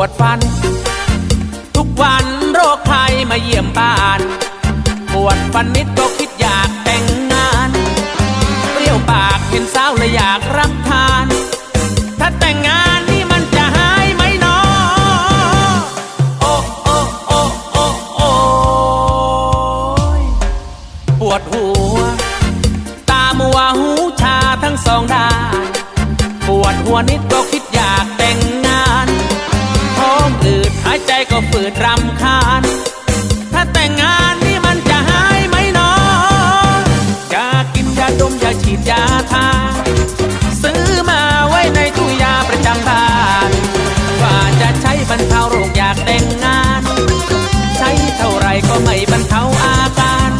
วดฟัน ทุกวันโรคภัยมาเยี่ยมบ้านปวดฟันนิดก็คิดอยากแต่งงานเปรี้ยวปากเห็นสาวเลยอยากรับทาน ถ้าแต่งงานนี่มันจะหายไหมนาะโอ้โอ้โอ้โอ้โอ้ปวดหัว ตามัวหูชาทั้งสองด้านปวดหัวนิดก็คิด ฝืดรำคาญ ถ้าแต่งงานนี่มันจะหายไหมนาะยากินยาดมยาฉีดยาทา ซื้อมาไว้ในตู้ยาประจำบ้านว่าจะใช้บรรเทาโรคอยากแต่งงาน ใช้เท่าไรก็ไม่บรรเทาอาการ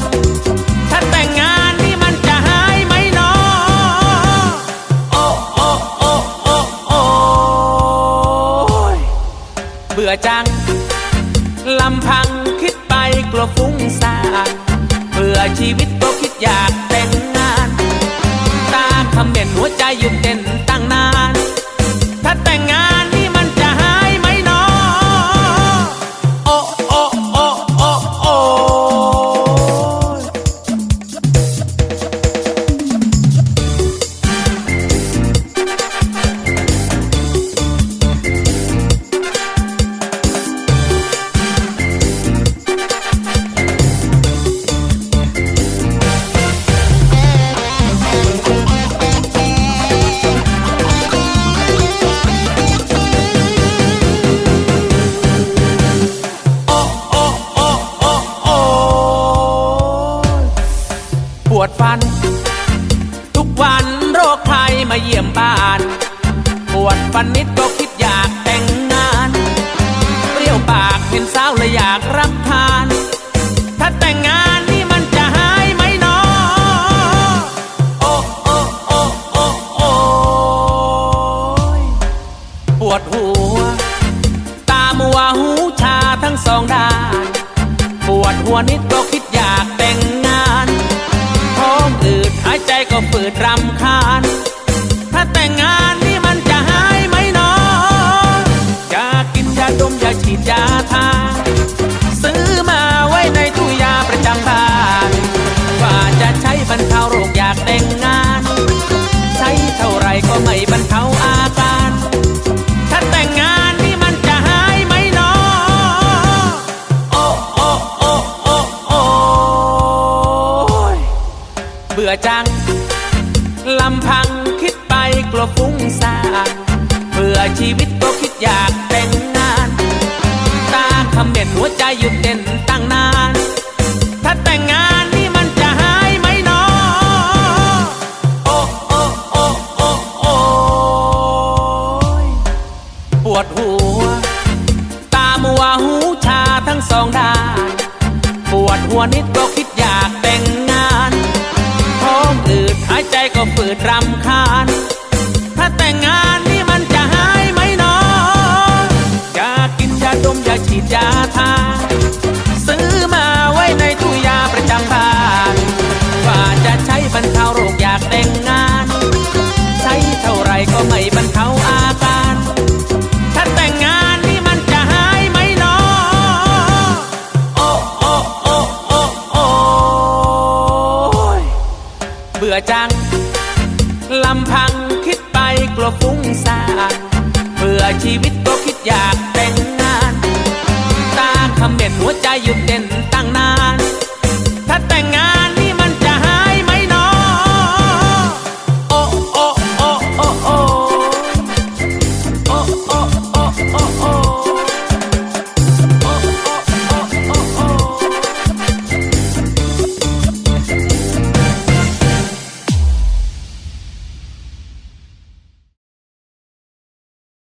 ถ้าแต่งงานนี่มันจะหายไหมนาะโอ้โอ้โอ้โอ้โอ้ยเบื่อจังำพังคิดไปกลัวฟุ้งซ่านเบื่อชีวิต วดฟัน ทุกวันโรคภัยมาเยี่ยมบ้าน ปวดฟันนิดก็คิดอยากแต่งงาน เปรี้ยวปากเห็นสาวเลยอยากรับทาน ถ้าแต่งงานนี่มันจะหายไหมนาะโอ้โอ้โอ้โอ้โอ้ปวดหัว ตามัวหูชาทั้งสองด้าน ปวดหัวนิดก็คิด ดรำคาญ ถ้าแต่งงานนี่มันจะหายไหมนาะยากินยาดมยาฉีดยาทา ซื้อมาไว้ในตู้ยาประจำบ้านว่าจะใช้บรรเทาโรคอยากแต่งงาน ใช้เท่าไรก็ไม่บรรเทาอาการ ถ้าแต่งงานนี่มันจะหายไหมนาะโอ้โอ้โอ้โอ้โอ้ยเบื่อจังำพังคิดไปกลัวฟุ้งซ่านเบื่อชีวิตก็คิดอยากแต่งงาน ตาคำเด่นหัวใจหยุดเต้นตั้งนาน ถ้าแต่งงานนี่มันจะหายไหมเนาะโอ้โอ้โอ้โอ้โอ้ยปวดหัว ตามัวหูชาทั้งสองด้าน ปวดหัวนิดก็คิดอยากแต่ง ก็ฝืดรำคาญ ถ้าแต่งงานนี่มันจะหายไหมนาะยากินยาดมยาฉีดยาทา ซื้อมาไว้ในตู้ยาประจำบ้านว่าจะใช้บรรเทาโรคอยากแต่งงาน ใช้เท่าไรก็ไม่บรรเทาอาการ ถ้าแต่งงานนี่มันจะหายไหมนาะโอ้โอ้โอ้โอ้โอ้ยเบื่อจัง ลำพังคิดไปกลัวฟุ้งซ่านเบื่อชีวิตก็คิดอยากแต่งงานตาคำเด่นหัวใจหยุดเต้น